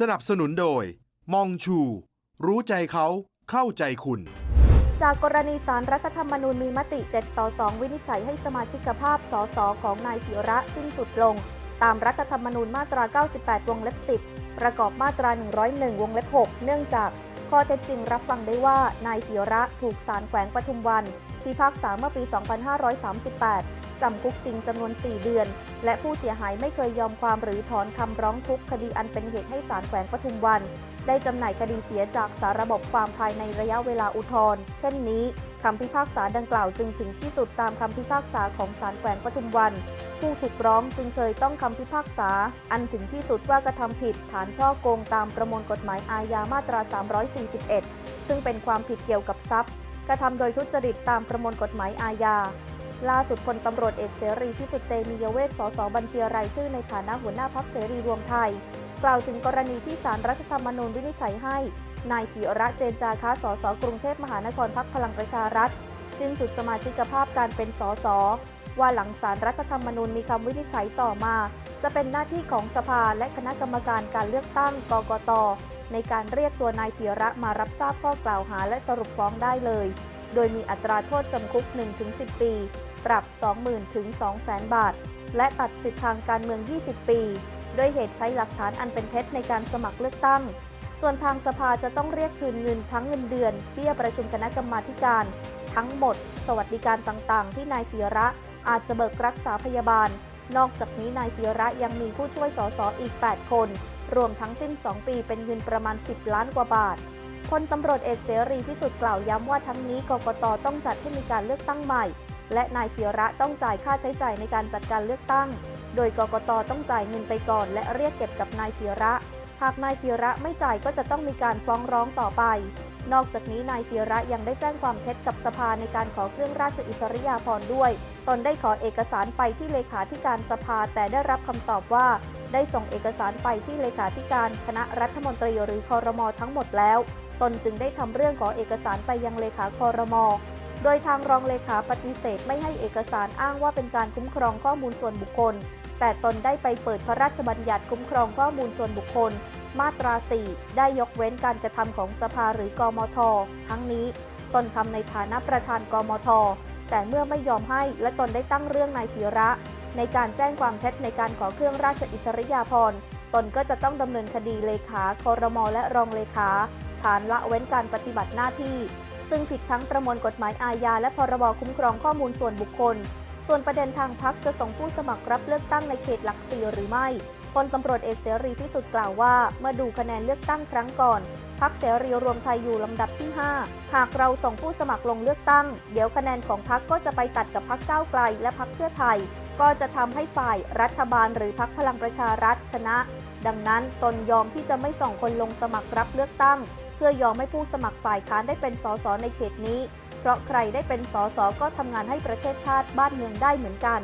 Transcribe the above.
สนับสนุนโดย มองชู รู้ใจเขาเข้าใจคุณ จากกรณีสารรัฐธรรมนูญมีมติ 7 ต่อ 2 วินิจฉัยให้สมาชิกภาพสสของนายศิระสิ้นสุดลง ตามรัฐธรรมนูญมาตรา 98 วงเล็บ 10 ประกอบมาตรา 101 วงเล็บ 6 เนื่องจาก ข้อเท็จจริงรับฟังได้ว่านายศิระถูกศาลแขวงปทุมวัน พิพากษาเมื่อปี 2538 จำคุกจริงจำนวน 4 เดือน และผู้เสียหายไม่เคยยอมความหรือถอนคำร้องทุกขคดีอันเป็นเหตุให้ศาลแขวงปทุมวัน ได้จำหน่ายคดีเสียจากสาระบบความภายในระยะเวลาอุทธรณ์เช่นนี้ คำพิพากษาดังกล่าวจึงถึงที่สุดตามคำพิพากษาของศาลแขวงปทุมวัน ผู้ถูกร้องจึงเคยต้องคำพิพากษา อันถึงที่สุดว่ากระทำผิด ฐานช่อโกงตามประมวลกฎหมายอาญามาตรา 341 ซึ่งเป็นความผิดเกี่ยวกับทรัพย์ กระทำโดยทุจริตตามประมวลกฎหมายอาญาล่าสุดพลตำรวจเอกเสรีพิสุทธิ์เตมียเวทสสบัญชีรายชื่อในฐานะหัวหน้าพักเสรีรวมไทย กล่าวถึงกรณีที่สารรัฐธรรมนูญวินิจฉัยให้ นายศิระเจนจาคะสสกรุงเทพมหานครพักพลังประชารัฐ สิ้นสุดสมาชิกภาพการเป็นสสว่าหลังสารรัฐธรรมนูญมีคำวินิจฉัยต่อมา จะเป็นหน้าที่ของสภาและคณะกรรมการการเลือกตั้งกกต ในการเรียกตัวนายศิระมารับทราบข้อกล่าวหาและสรุปฟ้องได้เลย โดยมีอัตราโทษจำคุก 1-10 ปี ปรับ 20,000ถึง200,000 บาท และตัดสิทธิทางการเมือง 20 ปี ด้วยเหตุใช้หลักฐานอันเป็นเท็จในการสมัครเลือกตั้ง ส่วนทางสภาจะต้องเรียกคืนเงินทั้งเงินเดือนเบี้ยประชุมคณะกรรมาธิการ ทั้งหมด สวัสดิการต่างๆ ที่นายศิระอาจจะเบิกรักษาพยาบาล นอกจากนี้นายศิระยังมีผู้ช่วยสสอีก 8 คน รวมทั้งสิ้น 2 ปีเป็นเงินประมาณ 10 ล้านกว่าบาทพลตำรวจเอกเสรีพิสุทธิ์กล่าวย้ำว่าทั้งนี้กกตต้องจัดให้มีการเลือกตั้งใหม่ และนายศิระต้องจ่ายค่าใช้จ่ายในการจัดการเลือกตั้ง โดยกกตต้องจ่ายเงินไปก่อน และเรียกเก็บกับนายศิระากนายศิระไม่จ่ายก็จะต้องมีการฟ้องร้องต่อไป นอกจากนี้นายศิระยังได้แจ้งความเท็จกับสภาในการขอเครื่องราชอิสริยาภรณ์ด้วย ตนได้ขอเอกสารไปที่เลขาธิการสภาแต่ได้รับคำตอบว่า ได้ส่งเอกสารไปที่เลขาธิการคณะรัฐมนตรีหรือคอรมอทั้งหมดแล้ว ตนจึงได้ทำเรื่องขอเอกสารไปยังเลขาคอรมอโดยทางรองเลขาปฏิเสธไม่ให้เอกสารอ้างว่าเป็นการคุ้มครองข้อมูลส่วนบุคคล แต่ตนได้ไปเปิดพระราชบัญญัติคุ้มครองข้อมูลส่วนบุคคล มาตรา 4 ได้ยกเว้นการกระทำของสภาหรือกมท ทั้งนี้ตนทำในฐานะประธานกมท แต่เมื่อไม่ยอมให้และตนได้ตั้งเรื่องนายศิระ ในการแจ้งความเท็จในการขอเครื่องราชอิสริยาภรณ์ตนก็จะต้องดำเนินคดีเลขาคอรมอและรองเลขา ฐานละเว้นการปฏิบัติหน้าที่ ซึ่งผิดทั้งประมวลกฎหมายอาญาและพรบคุ้มครองข้อมูลส่วนบุคคล ส่วนประเด็นทางพักจะส่งผู้สมัครรับเลือกตั้งในเขตหลักสี่หรือไม่ พลตำรวจเอกเสรีพิสุทธิ์กล่าวว่า เมื่อดูคะแนนเลือกตั้งครั้งก่อนพักเสรีรวมไทยอยู่ลำดับที่ 5 หากเราส่งผู้สมัครลงเลือกตั้ง เดี๋ยวคะแนนของพักก็จะไปตัดกับพักก้าวไกล และพักเพื่อไทย ก็จะทำให้ฝ่ายรัฐบาลหรือพักพลังประชารัฐชนะ ดังนั้นตนยอมที่จะไม่ส่งคนลงสมัครรับเลือกตั้ง เพื่อยอมให้ผู้สมัครฝ่ายค้านได้เป็นสสในเขตนี้ เพราะใครได้เป็นสสก็ทำงานให้ประเทศชาติบ้านเมืองได้เหมือนกัน